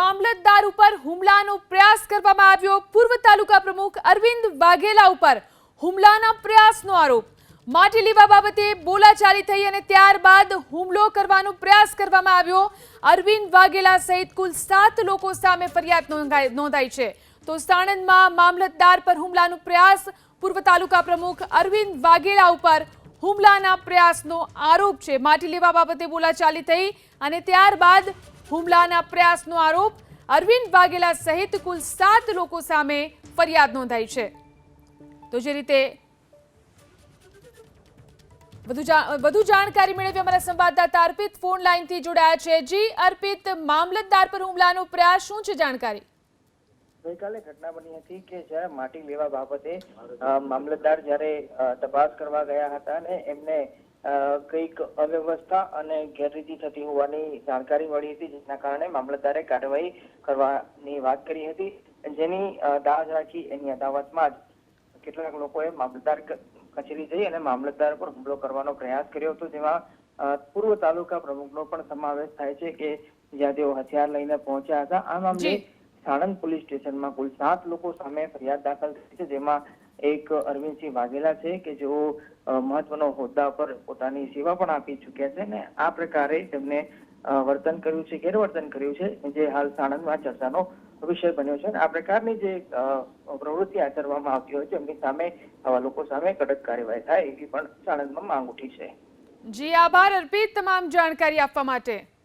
મામલતદાર ઉપર હુમલાનો પ્રયાસ કરવામાં આવ્યો. પૂર્વ તાલુકા પ્રમુખ અરવિંદ વાઘેલા ઉપર હુમલાના પ્રયાસનો આરોપ. માટી લેવા બાબતે બોલાચાલી થઈ અને ત્યારબાદ હુમલો કરવાનો પ્રયાસ કરવામાં આવ્યો. અરવિંદ વાઘેલા સહિત કુલ સાત લોકો સામે ફરિયાદ નોંધાઈ છે. તો સાણંદમાં મામલતદાર પર હુમલાનો પ્રયાસ પૂર્વ તાલુકા પ્રમુખ અરવિંદ વાઘેલા ઉપર હુમલાના પ્રયાસનો આરોપ છે. માટી લેવા બાબતે બોલાચાલી થઈ અને ત્યારબાદ હુમલાના પ્રયાસનો આરોપ અરવિંદ વાઘેલા સહિત કુલ સાત લોકો સામે ફરિયાદ નોંધાઈ છે. તો જે રીતે વધુ જાણકારી મેળવી અમારા સંવાદદાતા અર્પિત ફોન લાઈનથી જોડાયા છે. જી, અર્પિત, મામલતદાર પર હુમલાનો પ્રયાસ શું છે જાણકારી? ગઈકાલે ઘટના બની હતી કે જ્યારે માટી લેવા બાબતે મામલતદાર જ્યારે તપાસ કરવા ગયા હતા ને એમને કંઈક અવ્યવસ્થા અને ગેરરીતિ થતી હોવાની જાણકારી મળી હતી જેના કારણે મામલતદારે કાર્યવાહી કરવાની વાત કરી હતી. જેની દાજ રાખી એની અદાવતમાં જ કેટલાક લોકોએ મામલતદાર કચેરી જઈ અને મામલતદાર પર હુમલો કરવાનો પ્રયાસ કર્યો હતો. જેમાં પૂર્વ તાલુકા પ્રમુખનો પણ સમાવેશ થાય છે કે જ્યાં તેઓ હથિયાર લઈને પહોંચ્યા હતા. આ મામલે સાણંદ પોલીસ સ્ટેશનમાં કુલ સાત લોકો સામે ફરિયાદ દાખલ થઈ છે જેમાં એક અરવિંદસિંહ વાઘેલા છે કે જેઓ મહત્વનો હોદ્દા પર પોતાની સેવા પણ આપી ચૂક્યા છે ને આ પ્રકારે તેમને વર્તન કર્યું છે, ગેરવર્તન કર્યું છે, જે હાલ સાણંદમાં ચર્ચાનો વિષય બન્યો છે આ પ્રકારની જે પ્રવૃત્તિ આચરવામાં આવતી હોય છે, એમની સામે આવા લોકો સામે કડક કાર્યવાહી થાય એવી પણ સાણંદમાં માંગ ઉઠી છે. જી આભાર અર્પિત તમામ જાણકારી આપવા માટે.